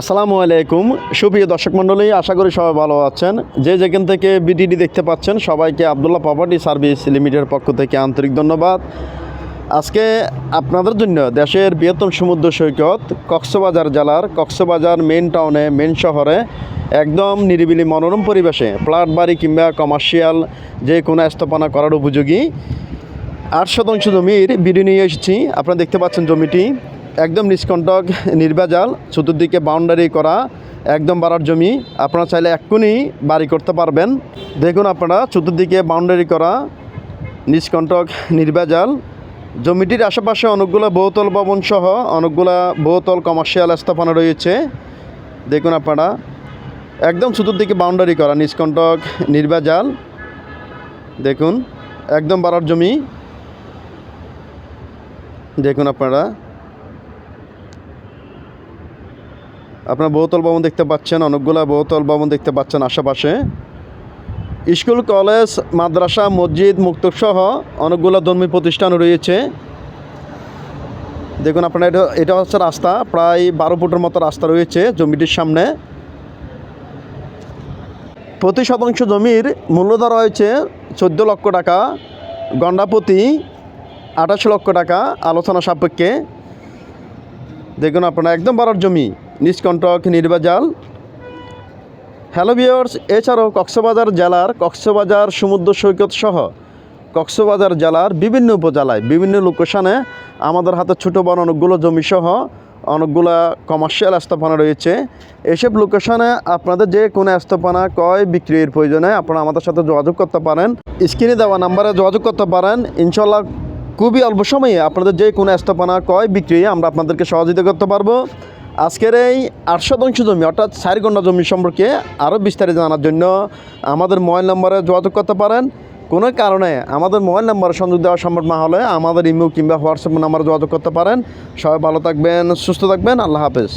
আসসালামু আলাইকুম। সুপ্রিয় দর্শক মণ্ডলী, আশা করি সবাই ভালো আছেন। যে যেখান থেকে বিডিডি দেখতে পাচ্ছেন, সবাইকে আবদুল্লাহ প্রপার্টি সার্ভিস লিমিটেডের পক্ষ থেকে আন্তরিক ধন্যবাদ। আজকে আপনাদের জন্য দেশের বৃহত্তম সমুদ্র সৈকত কক্সবাজার জেলার কক্সবাজার মেন টাউনে মেন শহরে একদম নিরিবিলি মনোরম পরিবেশে ফ্ল্যাট বাড়ি কিংবা কমার্শিয়াল যে কোনো স্থাপনা করার উপযোগী। আট শতাংশ জমির বিড়ি নিয়ে এসেছি। আপনারা দেখতে পাচ্ছেন জমিটি। একদম নিষ্কণ্টক নির্বাজাল চতুর্দিকে বাউন্ডারি করা, একদম বাড়ার জমি। আপনারা চাইলে এক্ষুনি বাড়ি করতে পারবেন। দেখুন আপনারা, চতুর্দিকে বাউন্ডারি করা, নিষ্কণ্টক নির্বাজাল জমিটির আশেপাশে অনেকগুলো বহুতল ভবন সহ অনেকগুলো বহুতল কমার্শিয়াল স্থাপনা রয়েছে। দেখুন আপনারা, একদম চতুর্দিকে বাউন্ডারি করা, নিষ্কণ্টক নির্বাজাল দেখুন, একদম বাড়ার জমি। দেখুন আপনারা আপনার বহুতল ভবন দেখতে পাচ্ছেন, অনেকগুলো বহুতল ভবন দেখতে পাচ্ছেন আশেপাশে। স্কুল, কলেজ, মাদ্রাসা, মসজিদ মুক্তব সহ অনেকগুলো ধর্মী প্রতিষ্ঠান রয়েছে। দেখুন আপনার, এটা এটা হচ্ছে রাস্তা, প্রায় বারো ফুটের মতো রাস্তা রয়েছে জমিটির সামনে। প্রতি শতাংশ জমির মূল্য ধরা হয়েছে চোদ্দ লক্ষ টাকা গন্ডাপতি আঠাশ লক্ষ টাকা, আলোচনা সাপেক্ষে। দেখুন আপনারা, একদম বাড়ার জমি। নিষ্কণ্টক নির্বাজাল হ্যালো ভিওর্স এছাড়াও কক্সবাজার জেলার কক্সবাজার সমুদ্র সৈকত সহ কক্সবাজার জেলার বিভিন্ন উপজেলায়, বিভিন্ন লোকেশানে আমাদের হাতে ছোটো বড় অনেকগুলো জমি সহ অনেকগুলো কমার্শিয়াল স্থাপনা রয়েছে। এসব লোকেশনে আপনাদের যে কোনো স্থাপনা কয় বিক্রির প্রয়োজনে আপনারা আমাদের সাথে যোগাযোগ করতে পারেন। স্ক্রিনে দেওয়া নাম্বারে যোগাযোগ করতে পারেন। ইনশাল্লাহ খুবই অল্প সময়ে আপনাদের যে কোনো স্থাপনা কয় বিক্রি আমরা আপনাদেরকে সহযোগিতা করতে পারব। আজকের এই আটশো শতাংশ জমি, অর্থাৎ চার ঘণ্টা জমি সম্পর্কে আরও বিস্তারিত জানার জন্য আমাদের মোবাইল নম্বরে যোগাযোগ করতে পারেন। কোনো কারণে আমাদের মোবাইল নম্বরে সংযোগ দেওয়া সম্ভব না হলে আমাদের ইমেল কিংবা হোয়াটসঅ্যাপ নাম্বারে যোগাযোগ করতে পারেন। সবাই ভালো থাকবেন, সুস্থ থাকবেন, আল্লাহ হাফেজ।